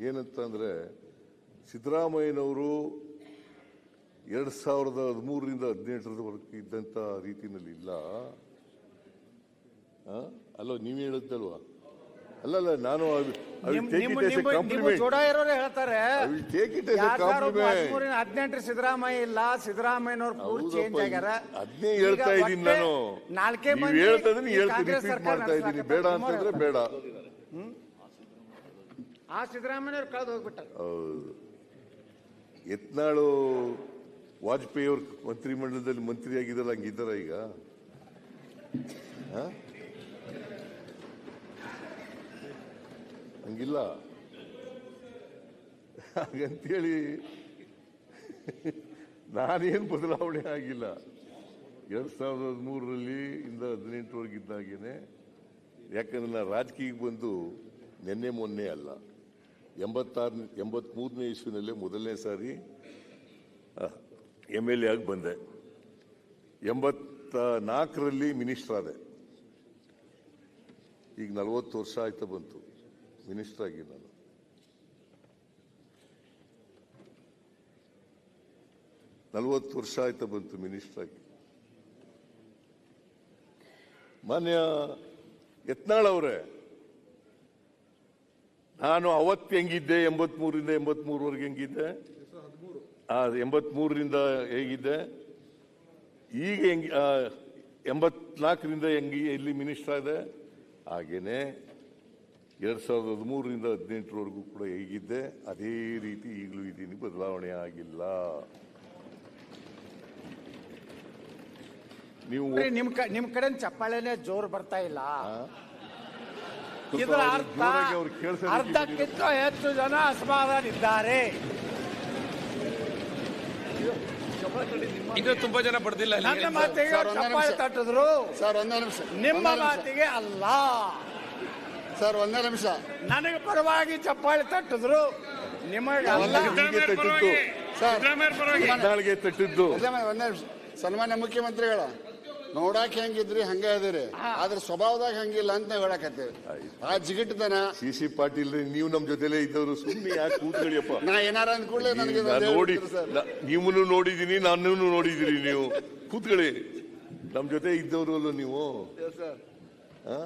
ಏನಂತಂದ್ರೆ ಸಿದ್ದರಾಮಯ್ಯನವರು ಎರಡು ಸಾವಿರದ ಹದಿಮೂರರಿಂದ ಹದಿನೆಂಟರವರೆಗೆ ಇದ್ದಂಥ ರೀತಿಯಲ್ಲಿ ಇಲ್ಲ? ಅಲ್ಲ ನೀವು ಹೇಳುತ್ತಲ್ವಾ ಅಲ್ಲಲ್ಲ ನಾನು ಹದಿನೆಂಟರ ಸಿದ್ದರಾಮಯ್ಯ ಇಲ್ಲ ಸಿದ್ದರಾಮಯ್ಯನವ್ರು ಪೂರ್ ಚೇಂಜ್ ಆಗ್ಯಾರ. ಅದನ್ನೇ ಹೇಳ್ತಾ ಇದ್ದೀನಿ ನಾನು. ನಾಲ್ಕೇ ಮಂದಿ ಹೇಳ್ತಾ ಇದ್ದೀನಿ ಬೇಡ ಅಂತಂದ್ರೆ ಬೇಡ. ಆ ಸಿದ್ದರಾಮಯ್ಯವ್ರು ಕಳೆದು ಹೋಗ್ಬಿಟ್ಟರು. ಹೌದು. ಯತ್ನಾಳು ವಾಜಪೇಯಿ ಅವ್ರ ಮಂತ್ರಿಮಂಡಲದಲ್ಲಿ ಮಂತ್ರಿ ಆಗಿದ್ದಲ್ಲ ಹಂಗಿದ್ದಾರ ಈಗ? ಹಂಗಿಲ್ಲ. ಹಾಗಂತೇಳಿ ನಾನೇನು ಬದಲಾವಣೆ ಆಗಿಲ್ಲ. ಎರಡು ಸಾವಿರದ ಹದಿಮೂರರಲ್ಲಿ ಇಂದ ಹದಿನೆಂಟರವರೆಗಿದ್ದಾಗೇನೆ ಯಾಕಂದ್ರೆ ನಾನು ರಾಜಕೀಯಕ್ಕೆ ಬಂದು ನಿನ್ನೆ ಮೊನ್ನೆ ಅಲ್ಲ. ಎಂಬತ್ತಾರು ಎಂಬತ್ಮೂರನೇ ಇಸ್ವಿನಲ್ಲೇ ಮೊದಲನೇ ಸಾರಿ ಎಂ ಎಲ್ ಎ ಆಗಿ ಬಂದೆ. ಎಂಬತ್ತ ನಾಲ್ಕರಲ್ಲಿ ಮಿನಿಸ್ಟರ್ ಆದೆ. ಈಗ ನಲವತ್ತು ವರ್ಷ ಆಯ್ತಾ ಬಂತು. ಮಿನಿಸ್ಟರ್ ಆಗಿ ನಾನು. ನಲವತ್ತು ವರ್ಷ ಆಯ್ತಾ ಬಂತು ಮಿನಿಸ್ಟರ್ ಆಗಿ. ಮಾನ್ಯ ಯತ್ನಾಳ್ ಅವರೇ ನಾನು ಅವತ್ತು ಹೆಂಗಿದ್ದೆ? ಎಂಬತ್ಮೂರಿಂದ ಎಂಬತ್ಮೂರವರೆಗೆ ಹೆಂಗಿದ್ದೆ? ಎಂಬತ್ಮೂರರಿಂದ ಹೇಗಿದ್ದೆ? ಈಗ ಹೆಂಗ್ ಎಂಬತ್ನಾಲ್ಕರಿಂದ ಹೆಂಗಿ ಎಲ್ಲಿ ಮಿನಿಸ್ಟರ್ ಇದೆ ಹಾಗೇನೆ ಎರಡು ಸಾವಿರದ ಹದಿಮೂರರಿಂದ ಹದಿನೆಂಟರವರೆಗೂ ಕೂಡ ಹೇಗಿದ್ದೆ? ಅದೇ ರೀತಿ ಈಗಲೂ ಇದ್ದೀನಿ. ಬದಲಾವಣೆ ಆಗಿಲ್ಲ. ನೀವು ನಿಮ್ಮ ಕಡೆ ಚಪ್ಪಾಳೆನೆ ಜೋರು ಬರ್ತಾ ಇಲ್ಲ. ಇದರ ಅರ್ಥ ಅರ್ಧಕ್ಕಿಂತ ಹೆಚ್ಚು ಜನ ಅಸಮಾಧಾನಿದ್ದಾರೆ ಇದು ತುಂಬಾ ಜನ ಪಡೆದಿಲ್ಲ ನನ್ನ ಮಾತಿಗೆ ಚಪ್ಪಾಳೆ ತಟ್ಟಿದ್ರು ಸರ್ ಒಂದೇ ನಿಮಿಷ ನಿಮ್ಮ ಮಾತಿಗೆ ಅಲ್ಲ ಸರ್ ಒಂದೇ ನಿಮಿಷ ನನಗೆ ಪರವಾಗಿ ಚಪ್ಪಾಳೆ ತಟ್ಟಿದ್ರು ನಿಮಗೆ ಅಲ್ಲ ತಟ್ಟಿದ್ದು ಸರ್ ತಟ್ಟಿದ್ದು ಒಂದೇ ನಿಮಿಷ ಸನ್ಮಾನ್ಯ ಮುಖ್ಯಮಂತ್ರಿಗಳ ನೋಡಾಕ್ ಹೆಂಗಿದ್ರಿ ಹಂಗ ಇದೀರಿ ಆದ್ರೆ ಸ್ವಭಾವದಾಗ ಹಂಗಿಲ್ಲ ಅಂತ ನಾವ್ ಹೇಳಕತ್ತೀವಿ. ಆ ಜಿಗಿಟ್ತನ ಸಿ ಸಿ ಪಾಟೀಲ್ ನೀವು ನಮ್ ಜೊತೆಲೇ ಇದ್ದವರು ಸುಮ್ಮನೆ ಯಾಕೆ ಕೂತ್ಗಳಿಯಪ್ಪ ನಾ ಏನಾರ ಅಂದ್ಕೂಡ್ಲೆ ನನಗೆ ನಾನ್ ನೋಡಿ ನಿಮ್ಮನ್ನು ನೋಡಿದೀನಿ ನನ್ನನ್ನು ನೋಡಿದಿರಿ ನೀವು. ಕೂತ್ಕೊಳ್ಳಿ. ನಮ್ ಜೊತೆ ಇದ್ದವರು ಅಲ್ಲ ನೀವು? ಆ?